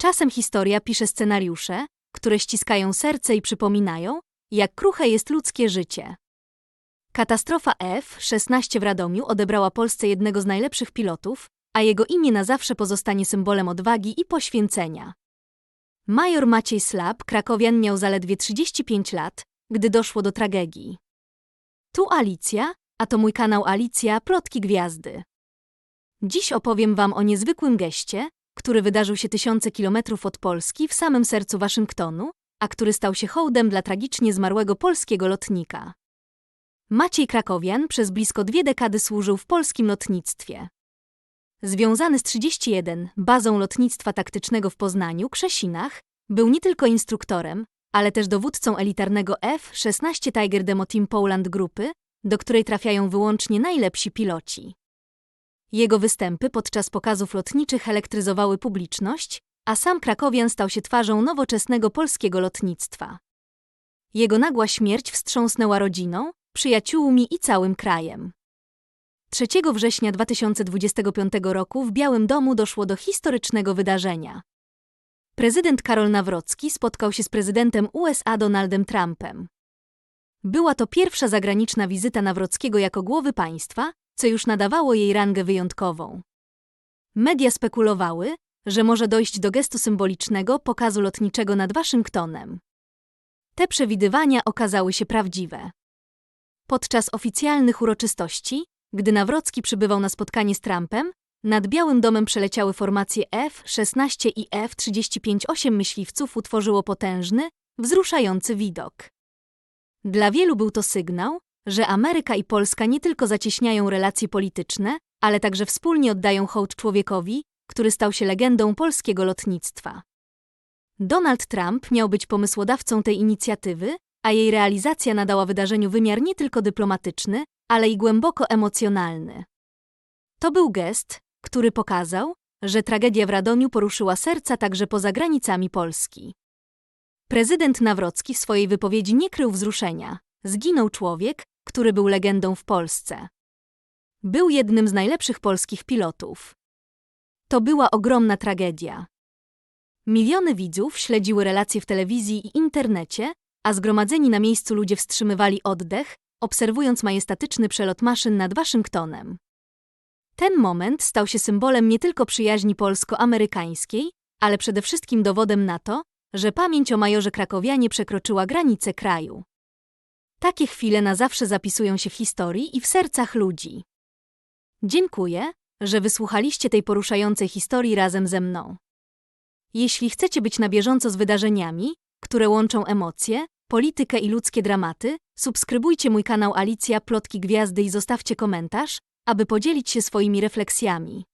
Czasem historia pisze scenariusze, które ściskają serce i przypominają, jak kruche jest ludzkie życie. Katastrofa F-16 w Radomiu odebrała Polsce jednego z najlepszych pilotów, a jego imię na zawsze pozostanie symbolem odwagi i poświęcenia. Major Maciej Slab, krakowian, miał zaledwie 35 lat, gdy doszło do tragedii. Tu Alicja, a to mój kanał Alicja Plotki Gwiazdy. Dziś opowiem Wam o niezwykłym geście, który wydarzył się tysiące kilometrów od Polski w samym sercu Waszyngtonu, a który stał się hołdem dla tragicznie zmarłego polskiego lotnika. Maciej Krakowian przez blisko dwie dekady służył w polskim lotnictwie. Związany z 31 bazą lotnictwa taktycznego w Poznaniu, Krzesinach, był nie tylko instruktorem, ale też dowódcą elitarnego F-16 Tiger Demo Team Poland grupy, do której trafiają wyłącznie najlepsi piloci. Jego występy podczas pokazów lotniczych elektryzowały publiczność, a sam Krakowian stał się twarzą nowoczesnego polskiego lotnictwa. Jego nagła śmierć wstrząsnęła rodziną, przyjaciółmi i całym krajem. 3 września 2025 roku w Białym Domu doszło do historycznego wydarzenia. Prezydent Karol Nawrocki spotkał się z prezydentem USA Donaldem Trumpem. Była to pierwsza zagraniczna wizyta Nawrockiego jako głowy państwa, co już nadawało jej rangę wyjątkową. Media spekulowały, że może dojść do gestu symbolicznego pokazu lotniczego nad Waszyngtonem. Te przewidywania okazały się prawdziwe. Podczas oficjalnych uroczystości, gdy Nawrocki przybywał na spotkanie z Trumpem, nad Białym Domem przeleciały formacje F-16 i F-35. Osiem myśliwców utworzyło potężny, wzruszający widok. Dla wielu był to sygnał, że Ameryka i Polska nie tylko zacieśniają relacje polityczne, ale także wspólnie oddają hołd człowiekowi, który stał się legendą polskiego lotnictwa. Donald Trump miał być pomysłodawcą tej inicjatywy, a jej realizacja nadała wydarzeniu wymiar nie tylko dyplomatyczny, ale i głęboko emocjonalny. To był gest, który pokazał, że tragedia w Radomiu poruszyła serca także poza granicami Polski. Prezydent Nawrocki w swojej wypowiedzi nie krył wzruszenia. Zginął człowiek, który był legendą w Polsce. Był jednym z najlepszych polskich pilotów. To była ogromna tragedia. Miliony widzów śledziły relacje w telewizji i internecie, a zgromadzeni na miejscu ludzie wstrzymywali oddech, obserwując majestatyczny przelot maszyn nad Waszyngtonem. Ten moment stał się symbolem nie tylko przyjaźni polsko-amerykańskiej, ale przede wszystkim dowodem na to, że pamięć o majorze krakowianie przekroczyła granice kraju. Takie chwile na zawsze zapisują się w historii i w sercach ludzi. Dziękuję, że wysłuchaliście tej poruszającej historii razem ze mną. Jeśli chcecie być na bieżąco z wydarzeniami, które łączą emocje, politykę i ludzkie dramaty, subskrybujcie mój kanał Alicja Plotki Gwiazdy i zostawcie komentarz, aby podzielić się swoimi refleksjami.